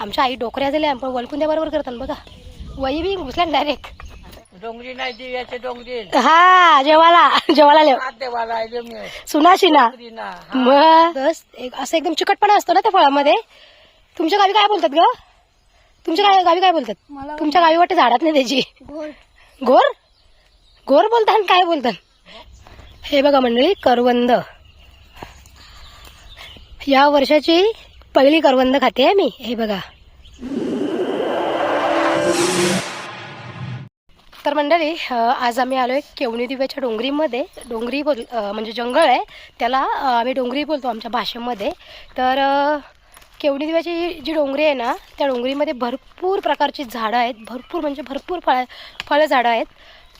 आमच्या आई डोकऱ्या झाल्या पण वलकुंद्या बरोबर करतात बघा. वही बी घुसल्या डायरेक्ट डोंगरी नाही दिव्याचे डोंगरी हा जेवाला जेवाला लेव देवाला सुनाशी ना. मग बस एक असं एकदम चिकटपणा असतो ना त्या फळामध्ये. तुमच्या गावी काय बोलतात ग? तुमच्या गावी गावी काय बोलतात? तुमच्या गावी वाटते झाडात नाही त्याची. घोर. घोर? बोलतात काय बोलतात? हे बघा मंडळी करवंद. या वर्षाची पहिली करवंद खाते आहे मी हे बघा. तर मंडळी आज आम्ही आलोय केवणी दिव्याच्या डोंगरीमध्ये. डोंगरी बोल म्हणजे जंगल आहे. त्याला आम्ही डोंगरी बोलतो आमच्या भाषेमध्ये. तर केवणी दिव्याची जी डोंगरी आहे ना त्या डोंगरीमध्ये भरपूर प्रकारची झाडं आहेत. भरपूर म्हणजे भरपूर फळ फळं झाडं आहेत.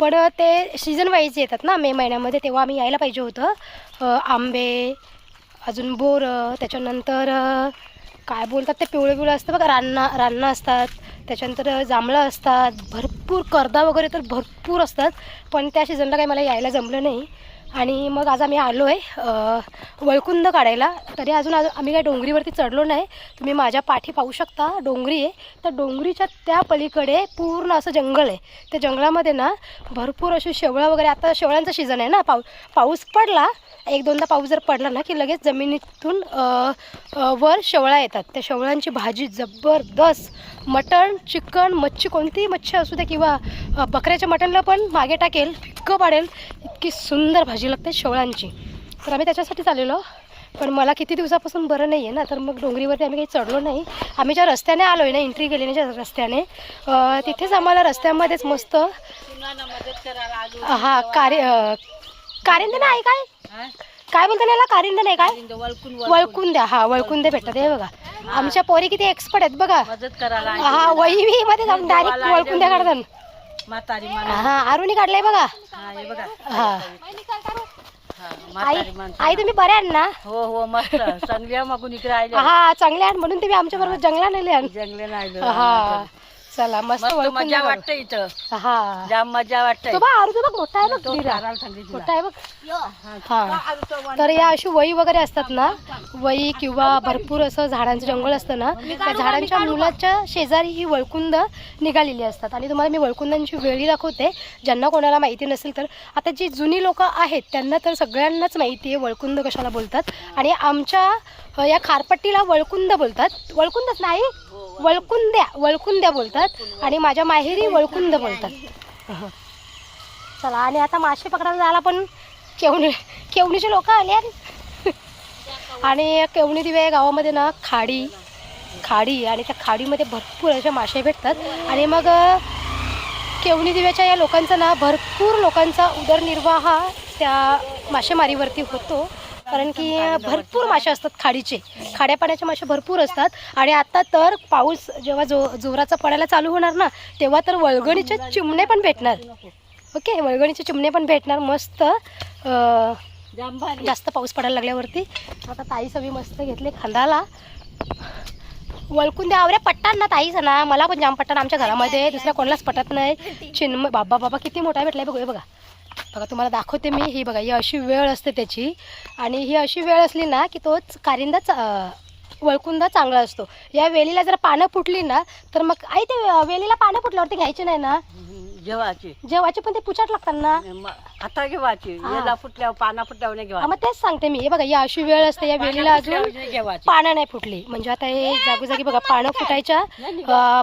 पण ते सीझन वाईज येतात ना मे महिन्यामध्ये तेव्हा आम्ही यायला पाहिजे होतं. आंबे अजून बोरं त्याच्यानंतर काय बोलतात ते पिवळं पिवळं असतं बघा रान्ना रान्ना असतात. त्याच्यानंतर जांभळं असतात. भरपूर कर्दा वगैरे तर भरपूर असतात. पण त्या सीझनला काही मला यायला जमलं नाही. आणि मग आज आम्ही आलो आहे वळकुंद काढायला. तरी अजून आज आम्ही काय डोंगरीवरती चढलो नाही. तुम्ही माझ्या पाठी पाहू शकता. डोंगरी आहे. तर डोंगरीच्या त्या पलीकडे पूर्ण असं जंगल आहे. त्या जंगलामध्ये ना भरपूर अशी शेवळं वगैरे. आता शेवळ्यांचा सीझन आहे ना. पाऊ पाऊस पडला एक दोनदा पाऊस जर पडला ना की लगेच जमिनीतून वर शेवळ्या येतात. त्या शेवळ्यांची भाजी जबरदस्त. मटण चिकन मच्छी कोणतीही मच्छी असू द्या किंवा बकऱ्याच्या मटणला पण मागे टाकेल इतकं पाडेल इतकी सुंदर भाजी लागते शेवळ्यांची. तर आम्ही त्याच्यासाठीच आलेलो पण मला किती दिवसापासून बरं नाही आहे ना तर मग डोंगरीवरती आम्ही काही चढलो नाही. आम्ही ज्या रस्त्याने आलो आहे ना एंट्री केली ना ज्या रस्त्याने तिथेच आम्हाला रस्त्यामध्येच मस्त हा कार्य अ, कारिंद नाही काय? काय बोलता याला कारिंद नाही काय? वळकून द्या. हा वळकून द्या भेटतात हे बघा. आमच्या पोरी किती एक्सपर्ट आहेत बघा. हा वही मध्ये जाऊन डायरेक्ट वळकून द्या काढतात हा आरुणी काढलाय बघा. हा बघा. आई तुम्ही बऱ्या ना? हो हो मस्त. चांगली आहे मागून इकडे आले हा चांगले आहात म्हणून तुम्ही आमच्या बरोबर जंगला नेले आहात. जंगले नाही हा. चला मस्त मस्त वळकून मजा. वाटते इथं. हा. जाम मजा वाटते तो बघ बघ मोठा आहे बघ तो सांगितलं. मोठा आहे बघ. हा. तर या अशी वही वगैरे असतात ना वही किंवा भरपूर असं झाडांचं जंगल असतं ना त्या झाडांच्या मुलाच्या शेजारी ही वळकुंद निघालेली असतात. आणि तुम्हाला मी वळकुंदांची वेळी दाखवते. ज्यांना कोणाला माहिती नसेल तर. आता जी जुनी लोक आहेत त्यांना तर सगळ्यांनाच माहिती आहे वळकुंद कशाला बोलतात. आणि आमच्या अ, या खारपट्टीला वळकुंद बोलतात. वळकुंदच नाही? वळकुंद्या वळकुंद्या बोलतात. आणि माझ्या माहेरी वळकुंद बोलतात. चला आणि आता मासे पकडायला जायला पण केवणी केवणीचे लोक आले. आणि केवणी दिवे गावामध्ये ना खाडी खाडी. आणि त्या खाडीमध्ये भरपूर असे मासे भेटतात. आणि मग केवणी दिव्याच्या या लोकांचा ना भरपूर लोकांचा उदरनिर्वाह त्या मासेमारीवरती होतो. कारण की भरपूर मासे असतात खाडीचे. खाड्या पाण्याचे मासे भरपूर असतात. आणि आता तर पाऊस जेव्हा जो जोराचा पडायला चालू होणार ना तेव्हा तर वळगणीचे चिमणे पण भेटणार. ओके? वळगणीचे चिमणे पण भेटणार. मस्त जास्त पाऊस पडायला लागल्यावरती. आता ताई सवी मस्त घेतले खांदाला. वळकून द्या. आवऱ्या पट्टान ना ताईच ना मला पण जाम पट्टान आमच्या घरामध्ये. दुसऱ्या कोणालाच पटत नाही. चिन्मय बाबा बाबा किती मोठा भेटलाय बघूया बघा. बघा तुम्हाला दाखवते मी. ही बघा ही अशी वेळ असते त्याची. आणि ही अशी वेळ असली ना की तोच कारिंदाच अं, वळकुंदा चांगला असतो. या वेलीला जर पानं फुटली ना तर मग आई ते वेलीला पानं फुटल्यावरती घ्यायचे नाही ना? जेवाची जेवाचे पण ते पुचाट लागतात ना? आता घेवाची. याला फुटल्यावर पाना फुटल्यावर नाही घेवा मग तेच सांगते मी. हे बघा ही अशी वेळ असते. या वेलीला अजून पानं नाही फुटली. म्हणजे आता हे जागोजागी बघा पानं फुटायच्या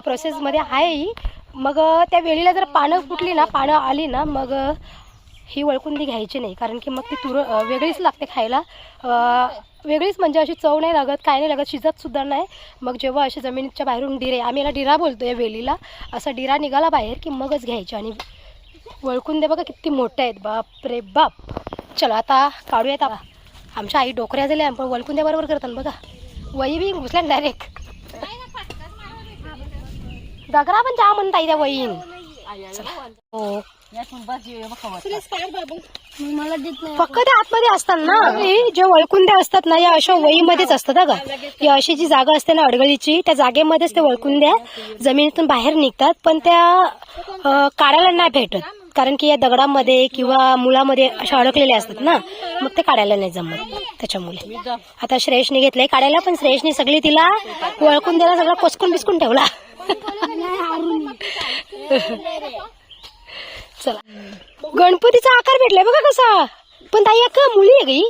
प्रोसेसमध्ये आहे ही. मग त्या वेळीला जर पानं फुटली ना पानं आली ना मग ही वळकुंदी घ्यायची नाही. कारण की मग ती तुर वेगळीच लागते खायला. वेगळीच म्हणजे अशी चव नाही लागत काय नाही लागत शिजत सुद्धा नाही. मग जेव्हा अशी जमिनीच्या बाहेरून डिरे आम्ही याला डिरा बोलतो या वेलीला. असा डिरा निघाला बाहेर की मगच घ्यायची. आणि वळकून दे बघा किती मोठे आहेत. बाप रे बाप. चला आता काढूयात आता आमच्या आई डोकऱ्या झाल्या पण वळकून द्या बरोबर करतात बघा. वही बी घुसल्या डायरेक्ट दगरा पण जा म्हणता त्या वहीन. हो. फक्त ते आतमध्ये असतात ना हे. जे वळकुंद्या असतात ना या अशा वहीमध्येच असतात का या अशी जी जागा असते ना अडगळीची त्या जागेमध्येच ते वळकुंद्या जमिनीतून बाहेर निघतात पण त्या काढायला नाही भेटत. कारण की या दगडामध्ये किंवा मुलामध्ये अशा अडकलेल्या असतात ना मग ते काढायला नाही जमत त्याच्यामुळे. आता श्रेयसने घेतलंय काढायला पण श्रेयसने सगळी तिला वळकून द्यायला सगळं कोसकून बिस्कून ठेवला. चला. गणपतीचा आकार भेटलाय बघा कसा. पण ताई एक मुली आहे गई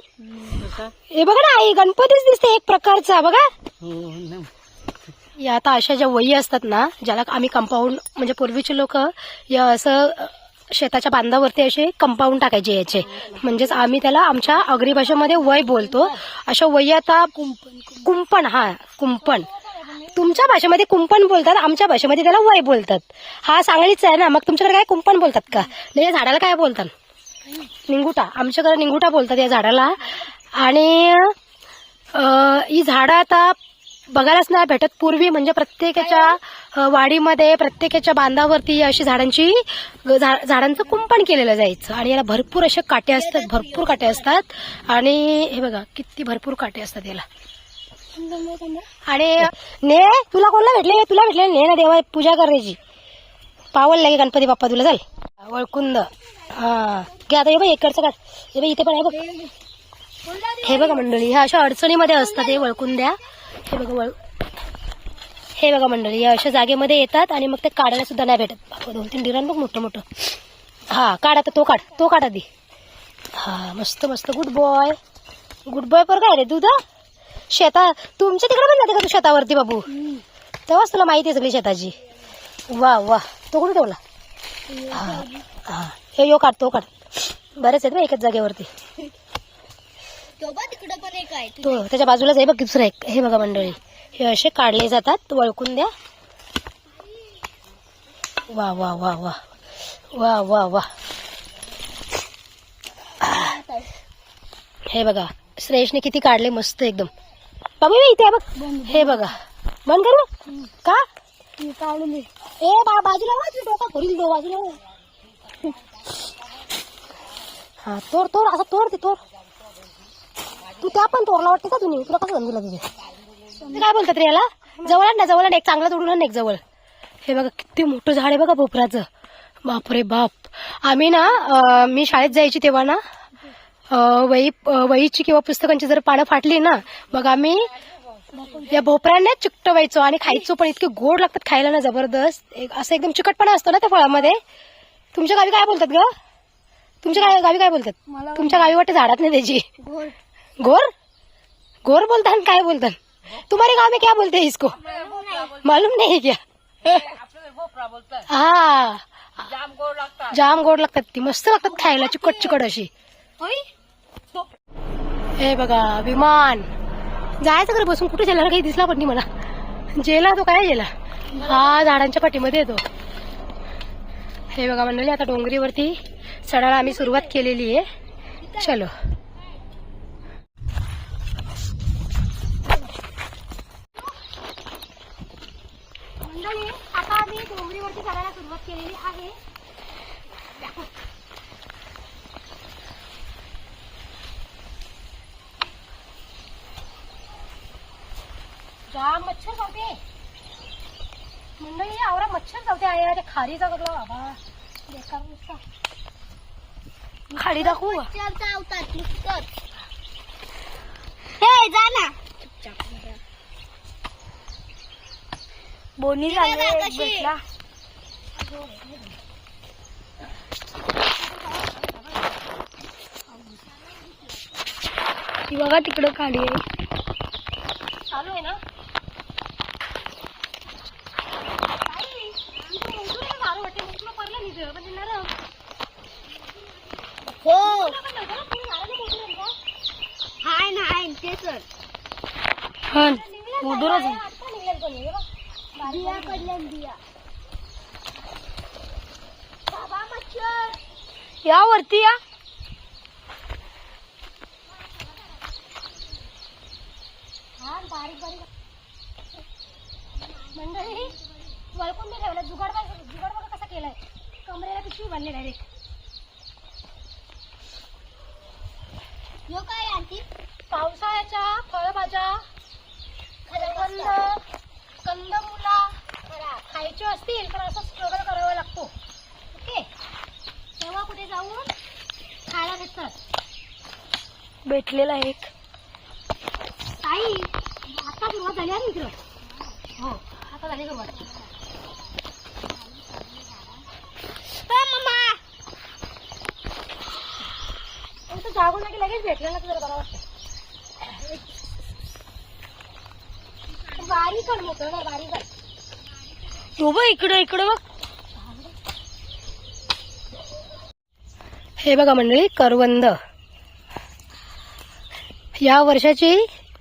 हे. बघा ना आई गणपतीच दिसते एक प्रकारचा बघा. या आता अशा ज्या वयी असतात ना ज्याला आम्ही कंपाऊंड म्हणजे पूर्वीचे लोक या असं शेताच्या बांधावरती असे कंपाऊंड टाकायचे याचे. म्हणजेच आम्ही त्याला आमच्या आगरी भाषेमध्ये वय बोलतो. अशा वयी आता कुंपण हा कुंपण. तुमच्या भाषेमध्ये कुंपण बोलतात आमच्या भाषेमध्ये त्याला वय बोलतात. हा सांगलीच आहे ना मग तुमच्याकडे काय कुंपण बोलतात का? नाही या झाडाला काय बोलतात? निंगुटा आमच्याकडे निंगुटा बोलतात या झाडाला. आणि ही झाडं आता बघायलाच नाही भेटत. पूर्वी म्हणजे प्रत्येकाच्या वाडीमध्ये प्रत्येकाच्या बांधावरती अशी झाडांची झा- झाडांचं कुंपण केलेलं जायचं. आणि याला भरपूर असे काटे असतात भरपूर काटे असतात. आणि हे बघा किती भरपूर काटे असतात याला. आणि ने तुला कोणला भेटले? तुला भेटले ने ना देवा पूजा करायची. पावल लागे गणपती बाप्पा तुला चल. वळकुंद. हा. घे आता हे बघ इकडचं काढ. हे बघ इथे पण आहे बघ. हे बघा मंडळी ह्या अशा अडचणीमध्ये असतात हे वळकुंद्या. हे बघा वळ हे बघा मंडळी या अशा जागेमध्ये येतात आणि मग ते काढायला सुद्धा नाही भेटत. बापा, दोन तीन डिराण बघ मोठं मोठं. हा काढ आता तो काढ तो काढ आधी. हा मस्त मस्त. गुड बॉय गुड बॉय पर काय रे तुझा शेता तुमच्या तिकडे पण जाते का तू शेतावरती बाबू? तेव्हाच तुला माहिती आहे सगळी शेताची. वा वा. तो कुठे ठेवला? हा हा. हे यो काढ तो काढ. बरेच आहेत ना एकच जागेवरती. तो त्याच्या बाजूलाच आहे बघ दुसरं एक. हे बघा मंडळी. हे असे काढले जातात वळकून द्या. वा वा वा वा. वा वा वा. हे बघा श्रेयसने किती काढले मस्त एकदम. बाबू हे इथे? बघ. हे बघा. बंद करू? का? काढून ए बा बाजूला वा, तुझं डोका फोडील दो बाजूला. हा तोड तोड असं तोड ते तोड. तू त्या पण तोडला वाटते का तुम्ही तुला कसं समजलं तुझे? काय बोलतात रे याला? जवळ ना जवळ आण, एक चांगला तोडून एक जवळ. हे बघा किती मोठं झाड आहे बघा भोपराचं. बापरे बाप. आम्ही ना मी शाळेत जायची तेव्हा ना वही वहीची किंवा पुस्तकांची जर पानं फाटली ना मग आम्ही या भोपळ्यांना चिकटवायचो आणि खायचो पण इतके गोड लागतात खायला ना जबरदस्त. एक असं एकदम चिकटपणा असतो ना त्या फळामध्ये. तुमच्या गावी काय बोलतात ग? तुमच्या गावी गावी काय बोलतात? तुमच्या गावी वाटतं झाडात नाही त्याची. घोर गोर? गोर बोलता आणि काय बोलतात? तुम्हारे गाव में क्या बोलते हैं इसको? मालूम नहीं क्या? बोलतात हा. जाम गोड लागतात. जाम गोड लागतात ती. मस्त लागतात खायला चिकट चिकट अशी हे बघा विमान. जायचं खरं बसून कुठे जेला काही दिसला पण नाही मला. जेला तो काय जेला? हा झाडांच्या पाठीमध्ये येतो. हे बघा मंडळी आता डोंगरीवरती चढायला आम्ही सुरुवात केलेली आहे. चलो. मंडळी आता आम्ही डोंगरीवरती चढायला सुरुवात केलेली आहे. मच्छर मंडळी आवरा मच्छर चावते आहे अरे खारीचा बघला बाबा. बेकार नुसता खाली दाखवू चावतात नुसतंच. हे जा ना. बोनी झाली, एक भेटला. ती बघा तिकडं खाली आहे. चालू आहे ना ताई, इथे उंदूर आहे झालं वाटतं. उंदूर पडलं नाही इथं, पण ते नरम. हो तुला पण नव्हतं ना? तुम्ही झालं नाही उंदूर आहे का? हाय ना हाय ते सर निघालं उंदूरच झालं, आहे. आत्ता निघालं कोणी, हे बघ. बारीक बिया बारीक. पडल्या बिया बाबा आहे. या वरती या. मंडळी वळकून मी ठेवलं. जुगाड जुगाड बघा कसा केलाय. कमरेला पिशवी बांधली डायरेक्ट यो काय आणखी पावसाळ्याच्या फळभाज्या. कंद कंदमुला खायचे असतील तर असं स्ट्रगल करावा लागतो. ओके मध्ये जाऊन खायला भेटतात? भेटलेला एक. ताई आता सुरुवात झाली आहे इकडं हो आता झाली सुरुवात. मम्मा! जागून नाही लगेच भेटलेला जरा बरा वाटतं बारीक मोठं तू बघ इकडे इकडे बघ. हे बघा मंडळी करवंद. या वर्षाची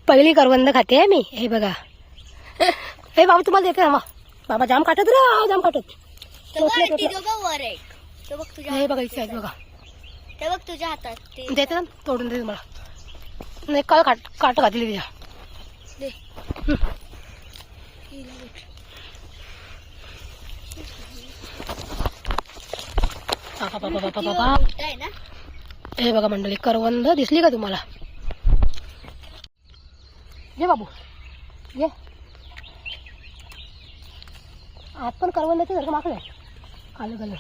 पहिली करवंद खाते आहे मी हे बघा. हे बाबा तुम्हाला देते ना बाबा जाम काटत रे जाम काटत हे बघा इथे आहेत बघा. ते बघ तुझ्या हातात देते ना तोडून देते मला नाही काल काट काट घातली तिच्या हे बघा मंडळी करवंद दिसली का तुम्हाला? ये बाबू ये. आत पण करवंदाची जर का मागलं कालं कालं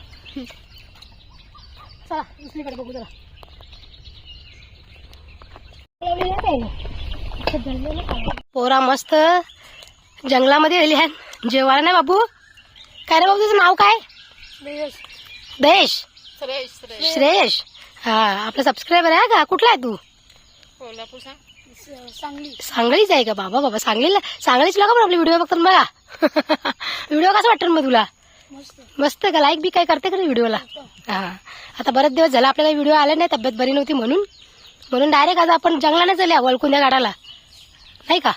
चला दुसरीकडे बघू जरा. पोरा मस्त जंगलामध्ये आली आहे. जेवायला नाही बाबू काय रे बाबू तुझं नाव काय? देश श्रेयश हा आपला सबस्क्रायबर आहे का? कुठला आहे तू? सांगलीच आहे का? बाबा बाबा सांगलीला सांगलीच बरं आपले व्हिडिओ बघतात बघा. व्हिडिओ कसा वाटतं मग तुला? मस्त. मस्त का? लाईक बी काय करते का व्हिडिओला हा आता बरेच दिवस झाला आपल्याला व्हिडिओ आले नाही तब्येत बरी नव्हती म्हणून. म्हणून डायरेक्ट आज आपण जंगलाने चालल्या वळकुंद्या गाडाला. नाही का?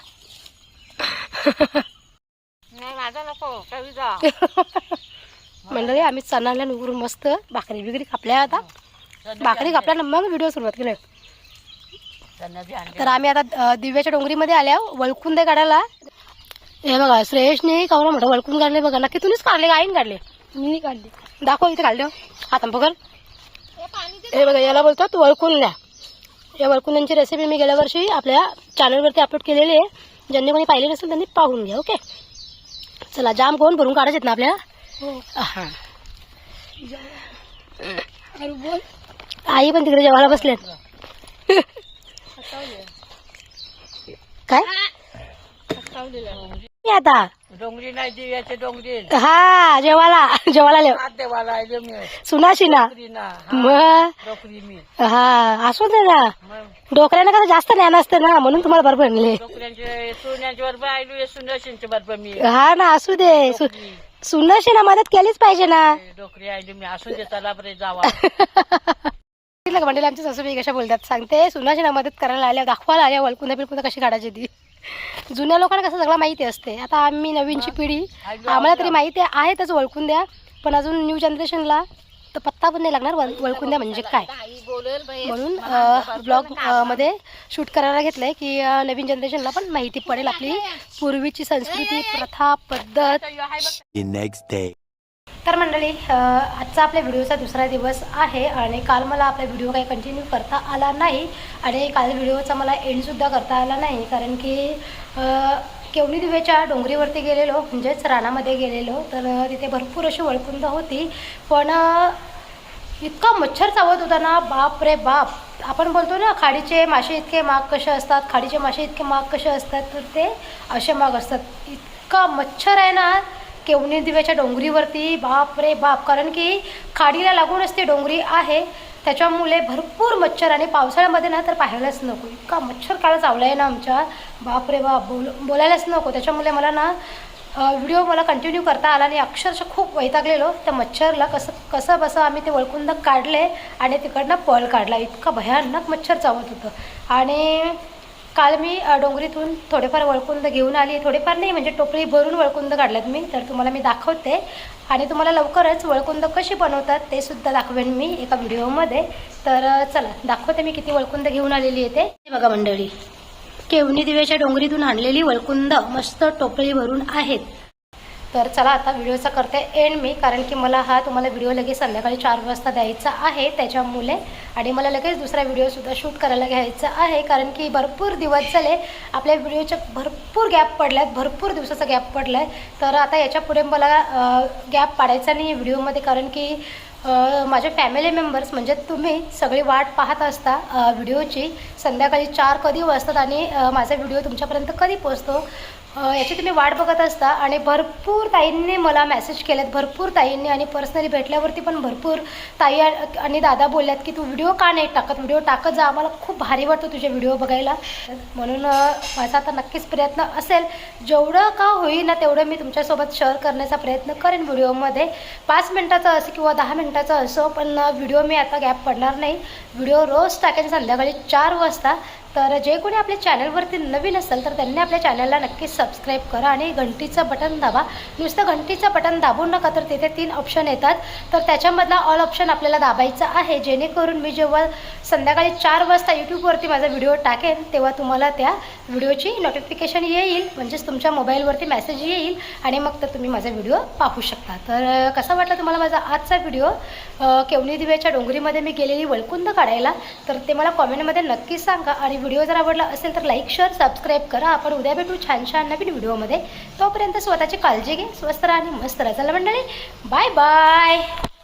नाही माझा नको कविता मंडळी आम्ही चणाला उघडून मस्त भाकरी बिकरी कापल्या आता. भाकरी कापल्या मग व्हिडिओ सुरुवात केली. तर आम्ही आता दिव्याच्या डोंगरीमध्ये आल्या वळकुंदे काढायला. हे बघा श्रेयसने कावरा मोठं वळकून काढले बघा. नक्की तुम्हीच काढले आईन काढले. मी काढले. दाखव इथे काढले. हातान पकड. हे बघा याला बोलतात वळकुंद्या या वळकुंद्यांची रेसिपी मी गेल्या वर्षी आपल्या चॅनलवरती अपलोड केलेली आहे. ज्यांनी कोणी पाहिली नसेल त्यांनी पाहून घ्या ओके? चला जाम कोण भरून काढायचे ना आपल्याला? हा. आई पण तिकडे जेवायला बसल्यात काय? मी आता. डोंगरी नाही दिव्याचे डोंगरी हा जेवायला जेवायला लेव हात देवाला आहे मी. सुनाशी ना. डोकरी ना मग डोकरी मी. हा असू दे ना. मग? डोकऱ्यानं कसं जास्त ज्ञान असतं ना म्हणून तुम्हाला बरोबर आणले डोकऱ्यांचे बरोबर आयलो सुंदरशींच्या बरोबर मी. हा ना असू दे. सु- सुनाशी ना मदत केलीच पाहिजे ना. डोकरी आयली मी. असून दे चला बरे जावा. सांगितलं का म्हणजे आमची सासूबाई कशा बोलतात सांगते. सुनाशी ना मदत करायला आल्या दाखवायला आल्या वळकुंदा बिलकुंदा कशी काढायची ती? जुन्या लोकांना कसं सगळं माहिती असते. आता आम्ही नवीनची पिढी आम्हाला तरी माहिती आहेतच वळकून द्या. पण अजून न्यू जनरेशनला तर पत्ता पण नाही लागणार वळकून द्या म्हणजे काय. म्हणून ब्लॉगमध्ये शूट करायला घेतलंय की नवीन जनरेशनला पण माहिती पडेल आपली पूर्वीची संस्कृती प्रथा पद्धत. तर मंडळी आजचा आपल्या व्हिडिओचा दुसरा दिवस आहे आणि काल मला आपला व्हिडिओ काही कंटिन्यू करता आला नाही आणि काल व्हिडिओचा मला एंडसुद्धा करता आला नाही. कारण की केवणी दिवेच्या डोंगरीवरती गेलेलो म्हणजेच रानामध्ये गेलेलो तर तिथे भरपूर अशी वळकुंद होती. पण इतका मच्छर चावत होता ना बाप रे बाप. आपण बोलतो ना खाडीचे मासे इतके माग कसे असतात खाडीचे मासे इतके माग कसे असतात तर ते असे माग असतात. इतका मच्छर आहे ना केवणी दिव्याच्या डोंगरीवरती. बाप रे बाप कारण की खाडीला लागूनच ती डोंगरी आहे. त्याच्यामुळे भरपूर मच्छर आणि पावसाळ्यामध्ये ना तर पाहायलाच नको. इतका मच्छर काळ चावला आहे ना आमच्या. बाप रे बाप बोल बोलायलाच नको. त्याच्यामुळे मला ना व्हिडिओ मला कंटिन्यू करता आला आणि अक्षरशः खूप वैतागलेलो. त्या मच्छरला कसं कसं बसं आम्ही ते वळकुंद काढले आणि तिकडनं पळ काढला. इतका भयानक मच्छर चावत होतं. आणि काल मी डोंगरीतून थोडेफार वळकुंद घेऊन आली. थोडेफार नाही म्हणजे टोपली भरून वळकुंद काढल्यात मी. तर तुम्हाला मी दाखवते. आणि तुम्हाला लवकरच वळकुंद कशी बनवतात ते सुद्धा दाखवेन मी एका व्हिडिओमध्ये. तर चला दाखवते मी किती वळकुंद घेऊन आलेली आहे ते. बघा मंडळी केवणी दिव्याच्या डोंगरीतून आणलेली वळकुंद मस्त टोपली भरून आहेत. तर चला आता व्हिडिओचा करते एंड मी कारण की मला हा तुम्हाला व्हिडिओ लगेच संध्याकाळी चार वाजता द्यायचा आहे त्याच्यामुळे. आणि मला लगेच दुसरा व्हिडिओसुद्धा शूट करायला घ्यायचा आहे कारण की भरपूर दिवस झाले आपल्या व्हिडिओच्या भरपूर गॅप पडल्यात भरपूर दिवसाचा गॅप पडला आहे तर आता याच्यापुढे मला गॅप पाडायचा नाही व्हिडिओमध्ये कारण की माझ्या माझे फॅमिली मेंबर्स म्हणजे तुम्ही सगळी वाट पाहत असता व्हिडिओची. संध्याकाळी चार कधी वाजतात आणि माझा व्हिडिओ तुमच्यापर्यंत कधी पोचतो याची तुम्ही वाट बघत असता आणि भरपूर ताईंनी मला मेसेज केलेत भरपूर ताईंनी आणि पर्सनली भेटल्यावरती पण भरपूर ताई आणि दादा बोलल्यात की तू व्हिडिओ का नाही टाकत? व्हिडिओ टाकत जा आम्हाला खूप भारी वाटतं तुझे व्हिडिओ बघायला. म्हणून माझा आता नक्कीच प्रयत्न असेल. जेवढं का होईना तेवढं मी तुमच्यासोबत शेअर करण्याचा प्रयत्न करेन व्हिडिओमध्ये पाच मिनटाचा असो किंवा दहा मिनटाचा असो पण व्हिडिओ मी आता गॅप पडणार नाही. व्हिडिओ रोज टाकेन संध्याकाळी चार वाजता. तर जे कोणी आपल्या चॅनलवरती नवीन असेल तर त्यांनी आपल्या चॅनलला नक्कीच सबस्क्राईब करा आणि घंटीचं बटन दाबा. नुसतं घंटीचं बटन दाबू नका तर तिथे तीन ऑप्शन येतात. तर त्याच्यामधला ऑल ऑप्शन आपल्याला दाबायचा आहे. जेणेकरून मी जेव्हा संध्याकाळी चार वाजता यूट्यूबवरती माझा व्हिडिओ टाकेन तेव्हा तुम्हाला त्या व्हिडिओची नोटिफिकेशन येईल. म्हणजेच तुमच्या मोबाईलवरती मेसेज येईल आणि मग तर तुम्ही माझा व्हिडिओ पाहू शकता. तर कसा वाटला तुम्हाला माझा आजचा व्हिडिओ केवणी दिव्याच्या डोंगरीमध्ये मी गेलेली वळकुंद काढायला तर ते मला कॉमेंटमध्ये नक्कीच सांगा आणि व्हिडिओ जर आवडला असेल तर लाईक शेअर सबस्क्राईब करा. आपण उद्या भेटू छान छान नवीन व्हिडिओमध्ये तोपर्यंत स्वतःची काळजी घे स्वस्त राहा आणि मस्त राहा. चला मंडळी बाय बाय